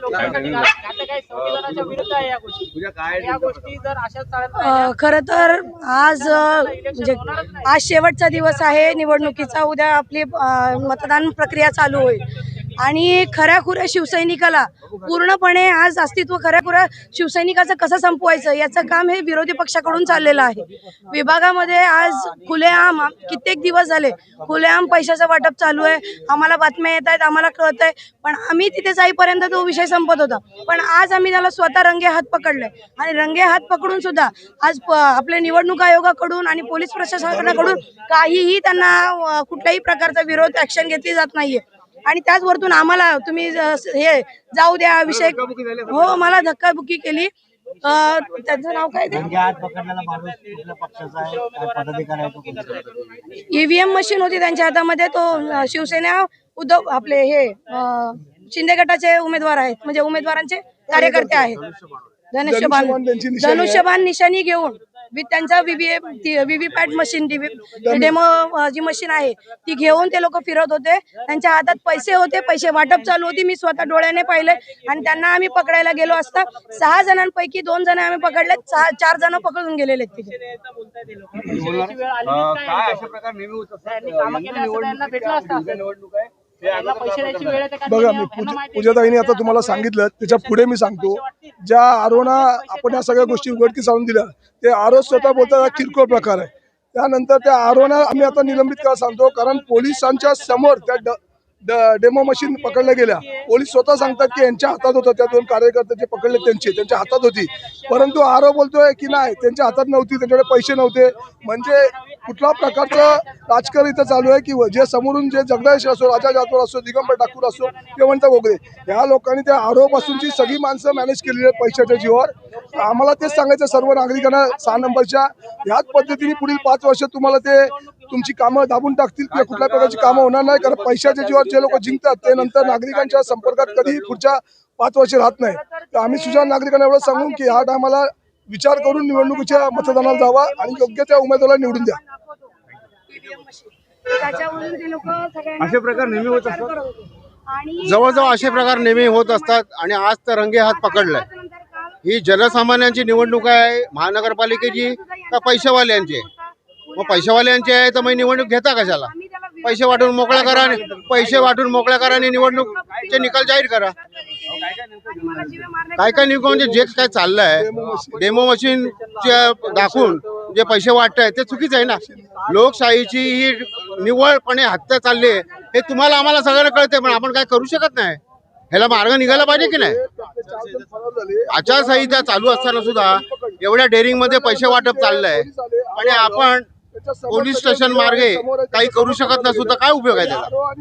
लोकांसाठी घातक संविधानाच्या विरुद्ध आहे या गोष्टी. तुझ्या काय या गोष्टी जर अशाच चालत अ, राहिल्या खरं तर आज अ, म्हणजे आज शेवटचा दिवस आहे निवडणुकीचा. उद्या आपली अ, मतदान प्रक्रिया चालू होईल. आणि खऱ्याखुऱ्या शिवसैनिकाला. पूर्णपणे आज अस्तित्व खऱ्याखुऱ्या शिवसैनिकाचं कसं संपवायचं याचं काम हे विरोधी पक्षाकडून चाललेलं आहे. विभागामध्ये आज खुलेआम कित्येक दिवस झाले खुलेआम पैशाचं वाटप चालू आहे. आम्हाला बातम्या येत आहेत आम्हाला कळत आहे पण आम्ही तिथे जाईपर्यंत तो विषय संपत होता. पण आज आम्ही त्याला स्वतः रंगे हात पकडले आणि रंगे हात पकडून सुद्धा आज आपले निवडणूक आयोगाकडून आणि पोलीस प्रशासनाकडून काहीही त्यांना कुठल्याही प्रकारचा विरोध ऍक्शन घेतली जात नाहीये. आणि त्याच वरतून आम्हाला तुम्ही हे जाऊ द्या विषय हो मला धक्काबुक्की केली. अ, त्याचं नाव काय ते? हात पकडलेला माणूस कुठल्या पक्षाचा आहे? काय पदाधिकारी आहे तो कोणत्या ईव्हीएम मशीन होती त्यांच्या हातामध्ये. तो शिवसेना उद्धव आपले हे शिंदे गटाचे उमेदवार आहेत. म्हणजे उमेदवारांचे कार्यकर्ते आहेत. धनुष्यबाण धनुष्यबाण निशाणी घेऊन. वि- त्यांचा व्हीव्हीपॅट मशीन डेमो जी मशीन आहे ती घेऊन ते लोक फिरत होते. त्यांच्या हातात पैसे होते पैसे वाटप चालू होती. मी स्वतः डोळ्याने पाहिले आणि त्यांना आम्ही पकडायला गेलो असता. सहा जणांपैकी दोन जण आम्ही पकडले सहा चार जण पकडून गेलेले तिथे. बघा मी पूजाताईने आता तुम्हाला सांगितलं त्याच्या पुढे मी सांगतो ज्या आरोना आपण या सगळ्या गोष्टी उघडकीस आणून दिल्या ते आरो स्वतः बोलतात किरकोळ प्रकार आहे. त्यानंतर त्या आरोना आम्ही आता निलंबित करायला सांगतो कारण पोलिसांच्या समोर त्या ड- डेमो मशीन पकडल्या गेल्या. पोलीस स्वतः सांगतात की यांच्या हातात होतं त्या दोन कार्यकर्ते जे पकडले त्यांचे त्यांच्या हातात होती. परंतु आरो बोलतोय की नाही त्यांच्या हातात नव्हती त्यांच्याकडे पैसे नव्हते. म्हणजे कुठल्या प्रकारचं राजकारण इथं चालू आहे की जे समोरून जे जगदीश असो राजा जाधव असो दिगंबर ठाकूर असो किंवा गोगरे ह्या लोकांनी त्या आरोपासूनची सगळी माणसं मॅनेज केलेली आहेत पैशाच्या जीवावर. आम्हाला तेच सांगायचं सर्व नागरिकांना सहा नंबरच्या. ह्याच पद्धतीने पुढील पाच वर्ष तुम्हाला ते तुमची कामं दाबून टाकतील किंवा कुठल्या प्रकारची कामं होणार नाही कारण पैशाच्या जीवावर जे लोक जिंकतात ते नंतर नागरिकांच्या संपर्कात कधीही पुढच्या पाच वर्ष राहत नाही. तर आम्ही सुजाण नागरिकांना एवढं सांगून की ह्या टायमाला विचार करून निवडणुकीच्या मतदानाला जावा आणि योग्य त्या उमेदवाराला निवडून द्या. त्याच्यावरून ते लोक सगळ्यांना असे प्रकार नेहमी होत असतात? आणि जवळजवळ असे प्रकार नेहमी होत असतात आणि आज तर रंगे हात पकडलाय काल ही जनसामान्यांची निवडणूक आहे महानगरपालिकेची का पैशावाल्यांची मग पैशावाल्यांची आहे तर मग निवडणूक घेता कशाला? आम्ही त्याला विरोध पैसे वाटून मोकळा करा आणि पैसे वाटून मोकळ्या करा आणि निवडणूकचे निकाल जाहीर करा. काय काय न्यू म्हणजे जे काय चाललंय डेमो मशीन दाखवून जे पैसे वाटत आहे ते चुकीचं आहे ना? लोकशाहीची ही निव्वळपणे हत्या चालली आहे. हे तुम्हाला आम्हाला सगळ्यांना कळते पण आपण काय करू शकत नाही? ह्याला मार्ग निघायला पाहिजे की नाही? आचारसंहिता चालू असताना सुद्धा एवढ्या डेअरिंगमध्ये पैसे वाटप चाललंय. आणि आपण पोलीस स्टेशन मार्गे काही करू शकत नसू तर काय उपयोग आहे त्याचा?